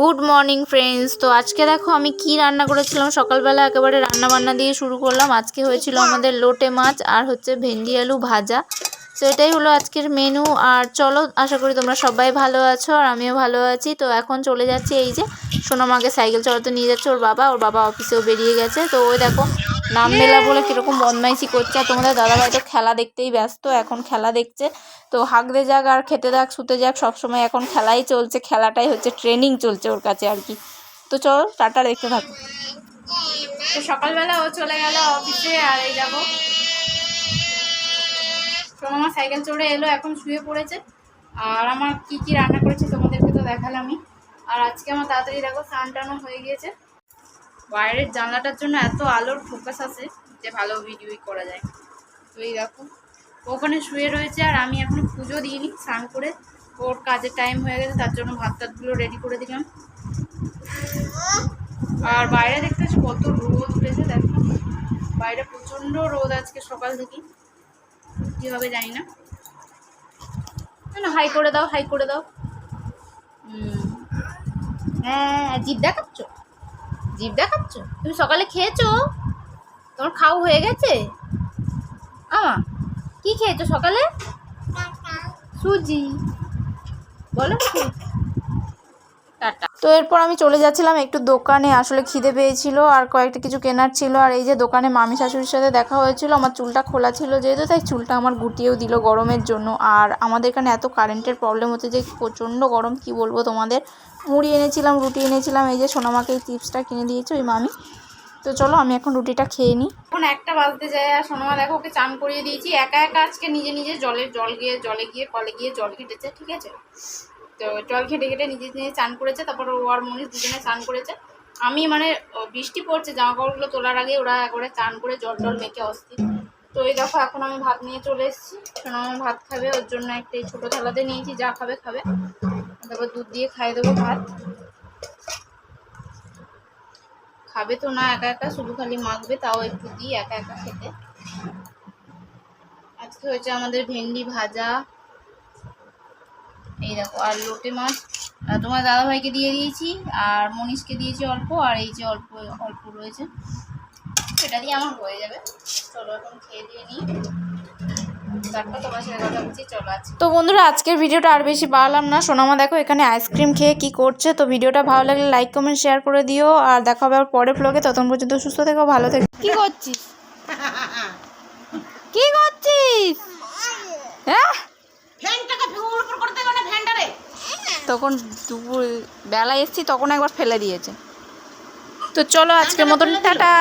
Good morning friends তো আজকে দেখো আমি কি রান্না করেছিলাম? সকালবেলা একেবারে রান্না বান্না দিয়ে শুরু করলাম। আজকে হয়েছিল আমাদের লোটে মাছ আর হচ্ছে ভেন্ডি আলু ভাজা। তো এটাই হলো আজকের মেনু আর চলো, আশা করি তোমরা সবাই ভালো আছো আর আমিও ভালো আছি। তো এখন চলে যাচ্ছি এই যে, সোনামাকে সাইকেল চলাতে নিয়ে যাচ্ছে ওর বাবা। ওর বাবা অফিসেও বেরিয়ে গেছে। তো ওই দেখো নাম মেলা বলে কীরকম বদমাইশি করছে। আর তোমাদের দাদাভাই তো খেলা দেখতেই ব্যস্ত এখন খেলা দেখছে। তো হাঁকতে যাক আর খেতে যাক শুতে যাক সবসময় এখন খেলাই চলছে খেলাটাই হচ্ছে ট্রেনিং চলছে ওর কাছে আর কি। তো চল টাটা দেখতে থাকো। তো সকালবেলা ও চলে গেল অফিসে আর এই যাব আমার সাইকেল চড়ে এলো এখন শুয়ে পড়েছে। আর আমার কি কি রান্না করেছে তোমাদেরকে তো দেখালামই। আর আজকে আমার তাড়াতাড়ি দেখো স্নান টানও হয়ে গিয়েছে। বাইরের জানলাটার জন্য এত আলোর ফোকাস আছে যে ভালো ভিডিওই করা যায়। তো এই দেখো, ওখানে শুয়ে রয়েছে আর আমি এখনও পুজো দিইনি, স্নান করে ওর কাজের টাইম হয়ে গেছে, তার জন্য ভাত টাতগুলো রেডি করে দিলাম। আর বাইরে দেখতে কত রোদ উঠেছে, দেখো। বাইরে প্রচণ্ড রোদ আজকে সকাল থেকে, কীভাবে জানি না। না হাই করে দাও হাই করে দাও। হ্যাঁ জিভ দেখাচ্ছ? জিভ দেখাচ্ছ? তুমি সকালে খেয়েছো? তোমার খাও হয়ে গেছে? আমা কি খেয়েছো সকালে? সুজি। বলো তো এরপর আমি চলে যাচ্ছিলাম একটু দোকানে, আসলে খিদে পেয়েছিল আর কয়েকটা কিছু কেনার ছিল। আর এই যে দোকানে মামি শাশুড়ির সাথে দেখা হয়েছিল, আমার চুলটা খোলা ছিল যেহেতু, তাই চুলটা আমার গুটিয়েও দিল গরমের জন্য। আর আমাদের এখানে এত কারেন্টের প্রবলেম হচ্ছে যে, প্রচণ্ড গরম, কি বলব তোমাদের? মুড়ি এনেছিলাম, রুটি এনেছিলাম, এই যে সোনামাকে এই চিপসটা কিনে দিয়েছে ওই মামি। তো চলো, আমি এখন রুটিটা খেয়ে নিই। এখন একটা বাজতে যায়, আর সোনামা দেখো ওকে চান করিয়ে দিয়েছি। একা একা আজকে নিজে নিজে জলের জল গিয়ে, জলে গিয়ে, কলে গিয়ে জল ঘেটেছে ঠিক আছে? তো জল ঘেটে ঘেটে নিজে নিজে চান করেছে, তারপর ও আর মনীষ দুজনে চান করেছে। আমি মানে বৃষ্টি পড়ছে জামা কাপড়গুলো তোলার আগে ওরা একবারে চান করে জল টল মেখে অস্থির। তো এই দেখো, এখন আমি ভাত নিয়ে চলে এসেছি। সোনামা ভাত খাবে, ওর জন্য একটা এই ছোটো থালাতে নিয়েছি, যা খাবে খাবে। তারপর দুধ দিয়ে খাইয়ে দেবো ভাত। খাবে তো না, একা একা, শুধু খালি মাখবে, তাও একটু দিই একা একা খেতে। আজকে হয়েছে আমাদের ভেন্ডি ভাজা। এই দেখো আর লোটে মাছ তোমার দাদাভাইকে দিয়ে দিয়েছি আর মনীষকে দিয়েছি অল্প আর এই যে অল্প অল্প রয়েছে সেটা দিয়ে আমার হয়ে যাবে। চলো এখন খেয়ে দিয়ে নিই। তারপর তোমার সাথে কথা বলছি চলো তো বন্ধুরা আজকের ভিডিওটা আর বেশি বাড়ালাম না। সোনামা দেখো এখানে আইসক্রিম খেয়ে কি করছে তো ভিডিওটা ভালো লাগলে লাইক কমেন্ট শেয়ার করে দিও। আর দেখা হবে আবার পরে ব্লগে ততক্ষণ পর্যন্ত সুস্থ থেকো ভালো থেকো। কি করছিস? কি করছিস? হ্যাঁ? তখন দুপুর বেলা এসছি তখন একবার ফেলে দিয়েছে। তো চলো আজকের মতন টাটা!